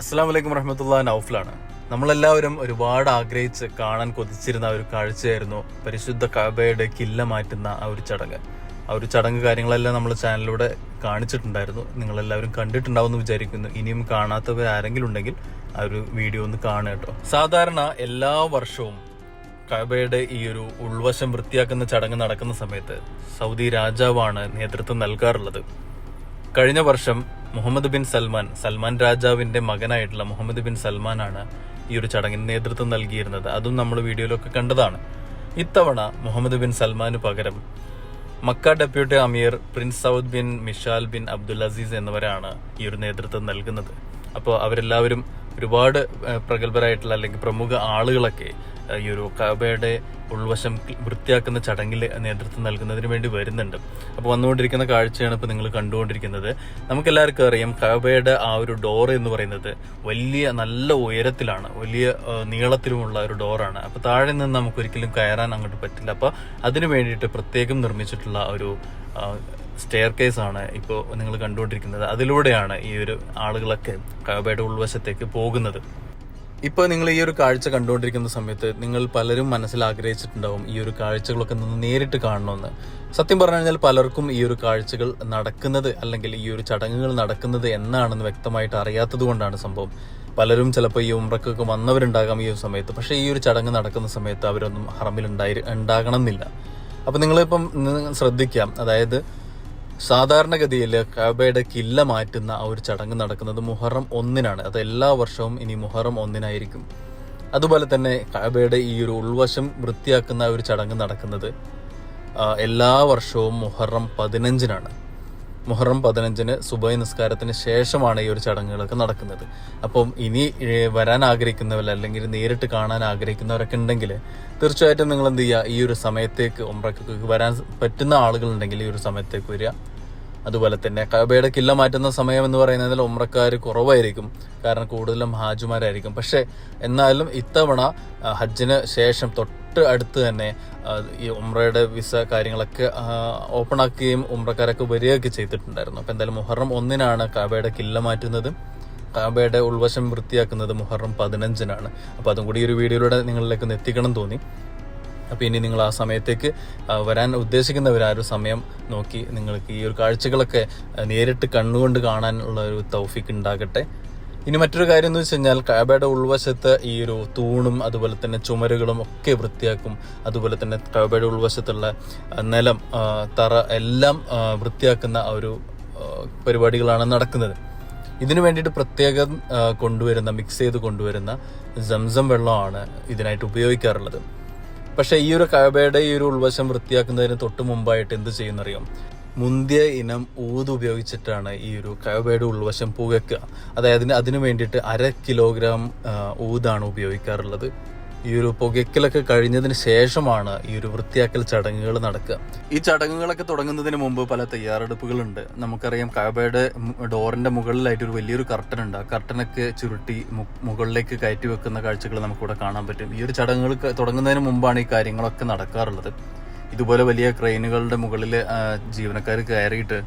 അസ്സാം വലൈക്കും വറഹമത്തുള്ള നൗഫലാണ്. നമ്മളെല്ലാവരും ഒരുപാട് ആഗ്രഹിച്ച് കാണാൻ കൊതിച്ചിരുന്ന ഒരു കാഴ്ചയായിരുന്നു പരിശുദ്ധ കബയുടെ കില്ല മാറ്റുന്ന ആ ഒരു ചടങ്ങ്. ആ ഒരു ചടങ്ങ് കാര്യങ്ങളെല്ലാം നമ്മൾ ചാനലിലൂടെ കാണിച്ചിട്ടുണ്ടായിരുന്നു. നിങ്ങളെല്ലാവരും കണ്ടിട്ടുണ്ടാവും എന്ന് വിചാരിക്കുന്നു. ഇനിയും കാണാത്തവർ ആരെങ്കിലും ഉണ്ടെങ്കിൽ ആ ഒരു വീഡിയോ ഒന്ന് കാണുക കേട്ടോ. സാധാരണ എല്ലാ വർഷവും കബയുടെ ഈ ഒരു ഉൾവശം വൃത്തിയാക്കുന്ന ചടങ്ങ് നടക്കുന്ന സമയത്ത് സൗദി രാജാവാണ് നേതൃത്വം നൽകാറുള്ളത്. കഴിഞ്ഞ വർഷം മുഹമ്മദ് ബിൻ സൽമാൻ സൽമാൻ രാജാവിന്റെ മകനായിട്ടുള്ള മുഹമ്മദ് ബിൻ സൽമാനാണ് ഈ ഒരു ചടങ്ങിന് നേതൃത്വം നൽകിയിരുന്നത്. അതും നമ്മൾ വീഡിയോയിലൊക്കെ കണ്ടതാണ്. ഇത്തവണ മുഹമ്മദ് ബിൻ സൽമാന് പകരം Mecca deputy emir prince Saud bin Mishal bin Abdul Aziz എന്നിവരാണ് ഈ ഒരു നേതൃത്വം നൽകുന്നത്. അപ്പോൾ അവരെല്ലാവരും ഒരുപാട് പ്രഗത്ഭരായിട്ടുള്ള അല്ലെങ്കിൽ പ്രമുഖ ആളുകളൊക്കെ ഈ ഒരു കബയുടെ ഉൾവശം വൃത്തിയാക്കുന്ന ചടങ്ങിൽ നേതൃത്വം നൽകുന്നതിന് വേണ്ടി വരുന്നുണ്ട്. അപ്പോൾ വന്നുകൊണ്ടിരിക്കുന്ന കാഴ്ചയാണ് ഇപ്പോൾ നിങ്ങൾ കണ്ടുകൊണ്ടിരിക്കുന്നത്. നമുക്കെല്ലാവർക്കും അറിയാം കബയുടെ ആ ഒരു ഡോർ എന്ന് പറയുന്നത് വലിയ നല്ല ഉയരത്തിലാണ് വലിയ നീളത്തിലുമുള്ള ഒരു ഡോറാണ്. അപ്പോൾ താഴെ നിന്ന് നമുക്ക് ഒരിക്കലും കയറാൻ അങ്ങോട്ട് പറ്റില്ല. അപ്പോൾ അതിനു വേണ്ടിയിട്ട് പ്രത്യേകം നിർമ്മിച്ചിട്ടുള്ള ഒരു സ്റ്റെയർ ആണ് ഇപ്പോൾ നിങ്ങൾ കണ്ടുകൊണ്ടിരിക്കുന്നത്. അതിലൂടെയാണ് ഈ ഒരു ആളുകളൊക്കെ കബയുടെ ഉൾവശത്തേക്ക് പോകുന്നത്. ഇപ്പോൾ നിങ്ങൾ ഈ ഒരു കാഴ്ച കണ്ടുകൊണ്ടിരിക്കുന്ന സമയത്ത് നിങ്ങൾ പലരും മനസ്സിൽ ആഗ്രഹിച്ചിട്ടുണ്ടാവും ഈ ഒരു കാഴ്ചകളൊക്കെ നിന്ന് നേരിട്ട് കാണണമെന്ന് സത്യം പറഞ്ഞു കഴിഞ്ഞാൽ പലർക്കും ഈ ഒരു കാഴ്ചകൾ നടക്കുന്നത് അല്ലെങ്കിൽ ഈ ഒരു ചടങ്ങുകൾ നടക്കുന്നത് എന്നാണെന്ന് വ്യക്തമായിട്ട് അറിയാത്തത് കൊണ്ടാണ് സംഭവം. പലരും ചിലപ്പോൾ ഈ ഉമ്രക്കൊക്കെ വന്നവരുണ്ടാകാം ഈ ഒരു സമയത്ത്. പക്ഷേ ഈ ഒരു ചടങ്ങ് നടക്കുന്ന സമയത്ത് അവരൊന്നും ഹറമിൽ ഉണ്ടായി ഉണ്ടാകണം എന്നില്ല അപ്പം നിങ്ങളിപ്പം ശ്രദ്ധിക്കാം. അതായത് സാധാരണഗതിയിൽ കബയുടെ കില്ല മാറ്റുന്ന ആ ഒരു ചടങ്ങ് നടക്കുന്നത് മുഹറം ഒന്നിനാണ്. അത് എല്ലാ വർഷവും ഇനി മുഹറം ഒന്നിനായിരിക്കും. അതുപോലെ തന്നെ കബയുടെ ഈ ഒരു ഉൾവശം വൃത്തിയാക്കുന്ന ഒരു ചടങ്ങ് നടക്കുന്നത് എല്ലാ വർഷവും മുഹറം പതിനഞ്ചിനാണ്. മുഹറം പതിനഞ്ചിന് സുബൈ നിസ്കാരത്തിന് ശേഷമാണ് ഈ ഒരു ചടങ്ങുകളൊക്കെ നടക്കുന്നത്. അപ്പം ഇനി വരാൻ ആഗ്രഹിക്കുന്നവർ അല്ലെങ്കിൽ നേരിട്ട് കാണാൻ ആഗ്രഹിക്കുന്നവരൊക്കെ ഉണ്ടെങ്കിൽ തീർച്ചയായിട്ടും നിങ്ങൾ എന്ത് ചെയ്യുക? ഈ ഒരു സമയത്തേക്ക് ഉമ്രക്കൊക്കെ വരാൻ പറ്റുന്ന ആളുകളുണ്ടെങ്കിൽ ഈ ഒരു സമയത്തേക്ക് വരിക. അതുപോലെ തന്നെ കബയുടെ കില്ല മാറ്റുന്ന സമയം എന്ന് പറയുന്നതിൽ ഉമ്രക്കാർ കുറവായിരിക്കും. കാരണം കൂടുതലും ഹാജുമാരായിരിക്കും. പക്ഷേ എന്നാലും ഇത്തവണ ഹജ്ജിന് ശേഷം തൊട്ട് അടുത്ത് തന്നെ ഈ ഉമ്രയുടെ വിസ കാര്യങ്ങളൊക്കെ ഓപ്പൺ ആക്കുകയും ഉമ്രക്കാരൊക്കെ വരികയൊക്കെ ചെയ്തിട്ടുണ്ടായിരുന്നു. അപ്പം എന്തായാലും മുഹറം ഒന്നിനാണ് കബയുടെ കില്ല മാറ്റുന്നത്. കാബയുടെ ഉൾവശം വൃത്തിയാക്കുന്നത് മുഹറം പതിനഞ്ചിനാണ്. അപ്പോൾ അതും കൂടി ഒരു വീഡിയോയിലൂടെ നിങ്ങളിലേക്ക് എത്തിക്കണം തോന്നി. അപ്പോൾ ഇനി നിങ്ങൾ ആ സമയത്തേക്ക് വരാൻ ഉദ്ദേശിക്കുന്നവർ ആ ഒരു സമയം നോക്കി നിങ്ങൾക്ക് ഈ ഒരു കാഴ്ചകളൊക്കെ നേരിട്ട് കണ്ണുകൊണ്ട് കാണാനുള്ള ഒരു തൗഫിക്ക് ഉണ്ടാകട്ടെ. ഇനി മറ്റൊരു കാര്യം എന്ന് വെച്ച് കഴിഞ്ഞാൽ കാബയുടെ ഉൾവശത്ത് ഈ ഒരു തൂണും അതുപോലെ തന്നെ ചുമരുകളും ഒക്കെ വൃത്തിയാക്കും അതുപോലെ തന്നെ കാബയുടെ ഉൾവശത്തുള്ള നിലം തറ എല്ലാം വൃത്തിയാക്കുന്ന ആ ഒരു പരിപാടികളാണ് നടക്കുന്നത്. ഇതിനു വേണ്ടിയിട്ട് പ്രത്യേകം കൊണ്ടുവരുന്ന മിക്സ് ചെയ്ത് കൊണ്ടുവരുന്ന സംസം വെള്ളമാണ് ഇതിനായിട്ട് ഉപയോഗിക്കാറുള്ളത്. പക്ഷെ ഈ ഒരു കബയുടെ ഈ ഒരു ഉൾവശം വൃത്തിയാക്കുന്നതിന് തൊട്ട് മുമ്പായിട്ട് എന്ത് ചെയ്യുന്നറിയാം? മുന്തിയ ഇനം ഊത് ഉപയോഗിച്ചിട്ടാണ് ഈ ഒരു കവയുടെ ഉൾവശം പുകയ്ക്കുക. അതായത് അതിന് വേണ്ടിയിട്ട് അര കിലോഗ്രാം ഊതാണ് ഉപയോഗിക്കാറുള്ളത്. ഈ ഒരു പുകയ്ക്കലൊക്കെ കഴിഞ്ഞതിന് ശേഷമാണ് ഈ ഒരു വൃത്തിയാക്കൽ ചടങ്ങുകൾ നടക്കുക. ഈ ചടങ്ങുകളൊക്കെ തുടങ്ങുന്നതിന് മുമ്പ് പല തയ്യാറെടുപ്പുകളുണ്ട്. നമുക്കറിയാം കബയുടെ ഡോറിന്റെ മുകളിലായിട്ട് ഒരു വലിയൊരു കർട്ടൻ ഉണ്ട്. ആ കർട്ടനൊക്കെ ചുരുട്ടി മുകളിലേക്ക് കയറ്റി വെക്കുന്ന കാഴ്ചകൾ നമുക്കിവിടെ കാണാൻ പറ്റും. ഈ ഒരു ചടങ്ങുകൾ തുടങ്ങുന്നതിന് മുമ്പാണ് ഈ കാര്യങ്ങളൊക്കെ നടക്കാറുള്ളത്. ഇതുപോലെ വലിയ ക്രെയിനുകളുടെ മുകളിൽ ജീവനക്കാർ കയറിയിട്ട്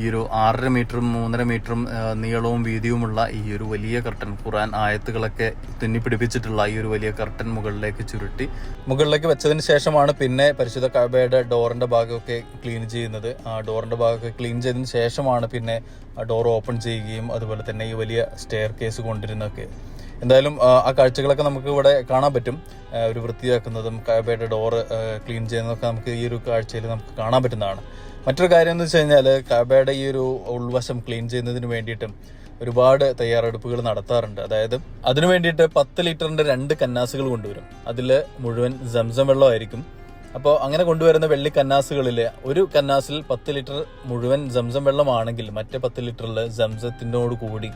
ഈ ഒരു ആറര മീറ്ററും മൂന്നര മീറ്ററും നീളവും വീതിയുമുള്ള ഈ ഒരു വലിയ കർട്ടൻ ഖുറാൻ ആയത്തുകളൊക്കെ തുന്നിപ്പിടിപ്പിച്ചിട്ടുള്ള ഈ ഒരു വലിയ കർട്ടൻ മുകളിലേക്ക് ചുരുട്ടി. മുകളിലേക്ക് വെച്ചതിന് ശേഷമാണ് പിന്നെ പരിശുദ്ധ കബയുടെ ഡോറിന്റെ ഭാഗമൊക്കെ ക്ലീൻ ചെയ്യുന്നത്. ആ ഡോറിന്റെ ഭാഗമൊക്കെ ക്ലീൻ ചെയ്തതിന് ശേഷമാണ് പിന്നെ ഡോർ ഓപ്പൺ ചെയ്യുകയും അതുപോലെ തന്നെ ഈ വലിയ സ്റ്റെയർ കേസ് കൊണ്ടിരുന്നൊക്കെ എന്തായാലും ആ, കാഴ്ചകളൊക്കെ നമുക്ക് ഇവിടെ കാണാൻ പറ്റും. ഒരു വൃത്തിയാക്കുന്നതും കാബയുടെ ഡോറ് ക്ലീൻ ചെയ്യുന്നതൊക്കെ നമുക്ക് ഈ ഒരു കാഴ്ചയിൽ നമുക്ക് കാണാൻ പറ്റുന്നതാണ്. മറ്റൊരു കാര്യം എന്ന് വെച്ച് കഴിഞ്ഞാൽ കാബയുടെ ഈ ഒരു ഉൾവശം ക്ലീൻ ചെയ്യുന്നതിന് വേണ്ടിയിട്ടും ഒരുപാട് തയ്യാറെടുപ്പുകൾ നടത്താറുണ്ട്. അതായത് അതിനു വേണ്ടിയിട്ട് പത്ത് ലിറ്ററിന്റെ രണ്ട് കന്നാസുകൾ കൊണ്ടുവരും. അതിൽ മുഴുവൻ സംസം വെള്ളമായിരിക്കും അപ്പോൾ അങ്ങനെ കൊണ്ടുവരുന്ന വെള്ളി കന്നാസുകളിൽ ഒരു കന്നാസിൽ പത്ത് ലിറ്റർ മുഴുവൻ സംസം വെള്ളമാണെങ്കിൽ മറ്റേ പത്ത് ലിറ്ററിൽ സംസത്തിനോട് കൂടി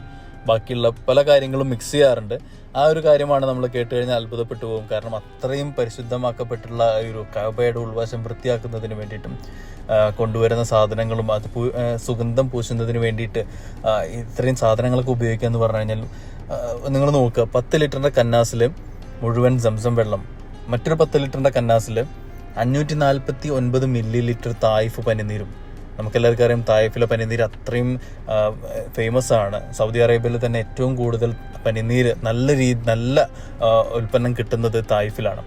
ബാക്കിയുള്ള പല കാര്യങ്ങളും മിക്സ് ചെയ്യാറുണ്ട്. ആ ഒരു കാര്യമാണ് നമ്മൾ കേട്ട് കഴിഞ്ഞാൽ അത്ഭുതപ്പെട്ടു പോകും. കാരണം അത്രയും പരിശുദ്ധമാക്കപ്പെട്ടുള്ള ഒരു കബയുടെ ഉൾവശം വൃത്തിയാക്കുന്നതിന് വേണ്ടിയിട്ടും കൊണ്ടുവരുന്ന സാധനങ്ങളും അത് സുഗന്ധം പൂശുന്നതിന് വേണ്ടിയിട്ട് ഇത്രയും സാധനങ്ങളൊക്കെ ഉപയോഗിക്കുക എന്ന് പറഞ്ഞു കഴിഞ്ഞാൽ നിങ്ങൾ നോക്കുക പത്ത് ലിറ്ററിന്റെ കന്നാസിൽ മുഴുവൻ സംസം വെള്ളം മറ്റൊരു പത്ത് ലിറ്ററിന്റെ കന്നാസിൽ അഞ്ഞൂറ്റി നാൽപ്പത്തി ഒൻപത് മില്ലി ലിറ്റർ തായ്ഫ് പനിനീരും. നമുക്കെല്ലാവർക്കും അറിയാം തായ്ഫിലെ പനിനീർ അത്രയും ഫേമസ് ആണ്. സൗദി അറേബ്യയിൽ തന്നെ ഏറ്റവും കൂടുതൽ പനിനീര് നല്ല രീതി നല്ല ഉൽപ്പന്നം കിട്ടുന്നത് തായ്ഫിലാണ്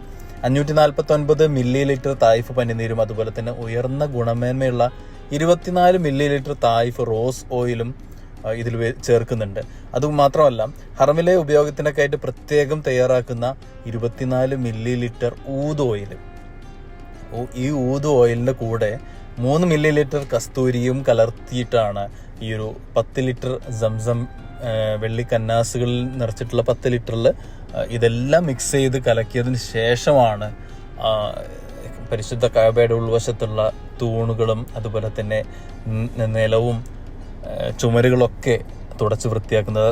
അഞ്ഞൂറ്റി നാൽപ്പത്തി ഒൻപത് മില്ലി ലിറ്റർ തായ്ഫ് പനിനീരും അതുപോലെ തന്നെ ഉയർന്ന ഗുണമേന്മയുള്ള ഇരുപത്തിനാല് മില്ലി ലിറ്റർ തായ്ഫ് റോസ് ഓയിലും ഇതിൽ ചേർക്കുന്നുണ്ട്. അതുമാത്രമല്ല ഹർമിലെ ഉപയോഗത്തിനൊക്കെ ആയിട്ട് പ്രത്യേകം തയ്യാറാക്കുന്ന ഇരുപത്തിനാല് മില്ലി ലിറ്റർ ഊത് ഓയിൽ ഈ ഊത് ഓയിലിന്റെ കൂടെ മൂന്ന് മില്ലി ലിറ്റർ കസ്തൂരിയും കലർത്തിയിട്ടാണ് ഈ ഒരു പത്ത് ലിറ്റർ സംസം വെള്ളി കന്നാസുകളിൽ നിറച്ചിട്ടുള്ള പത്ത് ലിറ്ററിൽ ഇതെല്ലാം മിക്സ് ചെയ്ത് കലക്കിയതിന് ശേഷമാണ് പരിശുദ്ധ കാബയുടെ ഉൾവശത്തുള്ള തൂണുകളും അതുപോലെ തന്നെ നിലവും ചുമരുകളൊക്കെ തുടച്ച് വൃത്തിയാക്കുന്നത്.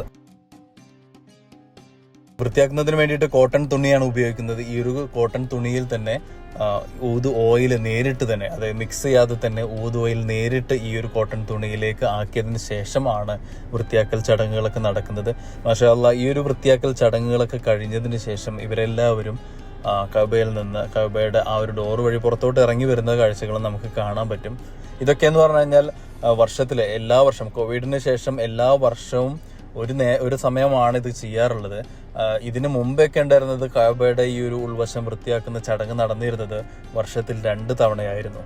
വൃത്തിയാക്കുന്നതിന് വേണ്ടിയിട്ട് കോട്ടൺ തുണിയാണ് ഉപയോഗിക്കുന്നത്. ഈ ഒരു കോട്ടൺ തുണിയിൽ തന്നെ ഊത് ഓയിൽ നേരിട്ട് തന്നെ അതായത് മിക്സ് ചെയ്യാതെ തന്നെ ഊത് ഓയിൽ നേരിട്ട് ഈ ഒരു കോട്ടൺ തുണിയിലേക്ക് ആക്കിയതിന് ശേഷമാണ് വൃത്തിയാക്കൽ ചടങ്ങുകളൊക്കെ നടക്കുന്നത്. മാഷാല്ല ഈ ഒരു വൃത്തിയാക്കൽ ചടങ്ങുകളൊക്കെ കഴിഞ്ഞതിന് ശേഷം ഇവരെല്ലാവരും കബയിൽ നിന്ന് കബയുടെ ആ ഒരു ഡോർ വഴി പുറത്തോട്ട് ഇറങ്ങി വരുന്ന കാഴ്ചകളും നമുക്ക് കാണാൻ പറ്റും. ഇതൊക്കെ എന്ന് പറഞ്ഞു കഴിഞ്ഞാൽ വർഷത്തിലെ എല്ലാ വർഷം കോവിഡിന് ശേഷം എല്ലാ വർഷവും ഒരു നേ ഒരു സമയമാണ് ഇത് ചെയ്യാറുള്ളത്. ഇതിനു മുമ്പൊക്കെ ഉണ്ടായിരുന്നത് കാബയുടെ ഈ ഒരു ഉൾവശം വൃത്തിയാക്കുന്ന ചടങ്ങ് നടന്നിരുന്നത് വർഷത്തിൽ രണ്ട് തവണയായിരുന്നു.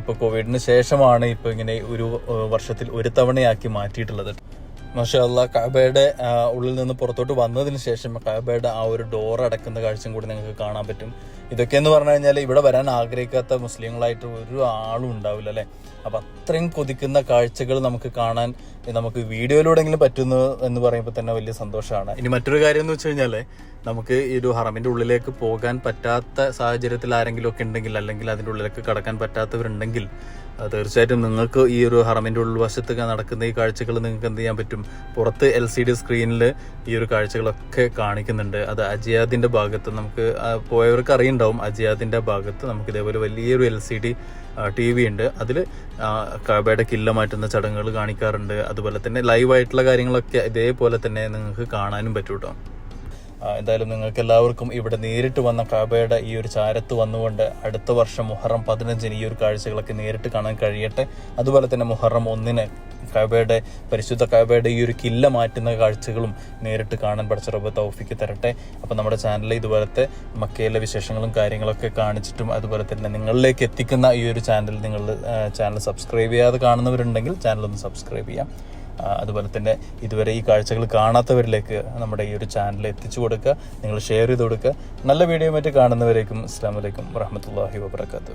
ഇപ്പൊ കോവിഡിന് ശേഷമാണ് ഇപ്പൊ ഇങ്ങനെ ഒരു വർഷത്തിൽ ഒരു തവണയാക്കി മാറ്റിയിട്ടുള്ളത്. മാഷല്ല കബയുടെ ആ, ഉള്ളിൽ നിന്ന് പുറത്തോട്ട് വന്നതിന് ശേഷം കബയുടെ ആ ഒരു ഡോർ അടക്കുന്ന കാഴ്ചയും കൂടി നിങ്ങൾക്ക് കാണാൻ പറ്റും. ഇതൊക്കെ എന്ന് പറഞ്ഞു കഴിഞ്ഞാൽ ഇവിടെ വരാൻ ആഗ്രഹിക്കാത്ത മുസ്ലിങ്ങളായിട്ട് ഒരു ആളും ഉണ്ടാവില്ല അല്ലേ? അപ്പം അത്രയും കൊതിക്കുന്ന കാഴ്ചകൾ നമുക്ക് കാണാൻ നമുക്ക് വീഡിയോയിലൂടെങ്കിലും പറ്റുന്നു എന്ന് പറയുമ്പോൾ തന്നെ വലിയ സന്തോഷമാണ്. ഇനി മറ്റൊരു കാര്യം എന്ന് വെച്ച് കഴിഞ്ഞാൽ നമുക്ക് ഈ ഒരു ഹറമിന്റെ ഉള്ളിലേക്ക് പോകാൻ പറ്റാത്ത സാഹചര്യത്തിൽ ആരെങ്കിലും ഒക്കെ ഉണ്ടെങ്കിൽ അല്ലെങ്കിൽ അതിന്റെ ഉള്ളിലേക്ക് കടക്കാൻ പറ്റാത്തവരുണ്ടെങ്കിൽ തീർച്ചയായിട്ടും നിങ്ങൾക്ക് ഈ ഒരു ഹറമിന്റെ ഉൾവശത്ത് നടക്കുന്ന ഈ കാഴ്ചകൾ നിങ്ങൾക്ക് എന്ത് ചെയ്യാൻ പറ്റും? പുറത്ത് എൽ സി ഡി സ്ക്രീനിൽ ഈ ഒരു കാഴ്ചകളൊക്കെ കാണിക്കുന്നുണ്ട്. അത് അജിയാദിന്റെ ഭാഗത്ത് നമുക്ക് പോയവർക്ക് അറിയുണ്ടാവും. അജിയാദിന്റെ ഭാഗത്ത് നമുക്ക് ഇതേപോലെ വലിയൊരു L C D T V ഉണ്ട്. അതിൽ കബയുടെ കില്ല മാറ്റുന്ന ചടങ്ങുകൾ കാണിക്കാറുണ്ട്. അതുപോലെ തന്നെ ലൈവായിട്ടുള്ള കാര്യങ്ങളൊക്കെ ഇതേപോലെ തന്നെ നിങ്ങൾക്ക് കാണാനും പറ്റും കേട്ടോ ആ, എന്തായാലും നിങ്ങൾക്ക് എല്ലാവർക്കും ഇവിടെ നേരിട്ട് വന്ന കാബയുടെ ഈ ഒരു ചാരത്ത് വന്നുകൊണ്ട് അടുത്ത വർഷം മുഹറം പതിനഞ്ചിന് ഈ ഒരു കാഴ്ചകളൊക്കെ നേരിട്ട് കാണാൻ കഴിയട്ടെ. അതുപോലെ തന്നെ മുഹറം ഒന്നിന് കാബയുടെ പരിശുദ്ധ കാബയുടെ ഈ ഒരു കില്ല മാറ്റുന്ന കാഴ്ചകളും നേരിട്ട് കാണാൻ പഠിച്ച റബ്ബ് തൗഫിക്ക് തരട്ടെ. അപ്പോൾ നമ്മുടെ ചാനലിൽ ഇതുപോലത്തെ മക്കയിലെ വിശേഷങ്ങളും കാര്യങ്ങളൊക്കെ കാണിച്ചിട്ടും അതുപോലെ തന്നെ നിങ്ങളിലേക്ക് എത്തിക്കുന്ന ഈ ഒരു ചാനൽ നിങ്ങൾ ചാനൽ സബ്സ്ക്രൈബ് ചെയ്യാതെ കാണുന്നവരുണ്ടെങ്കിൽ ചാനൽ ഒന്ന് സബ്സ്ക്രൈബ് ചെയ്യാം. അതുപോലെ തന്നെ ഇതുവരെ ഈ കാഴ്ചകൾ കാണാത്തവരിലേക്ക് നമ്മുടെ ഈ ഒരു ചാനൽ എത്തിച്ചു കൊടുക്കുക. നിങ്ങൾ ഷെയർ ചെയ്ത് കൊടുക്കുക. നല്ല വീഡിയോ മറ്റ് കാണുന്നവരേക്കും അസ്സാം വലൈക്കും വറഹമത്തല്ലാഹി വാബർക്കാത്തു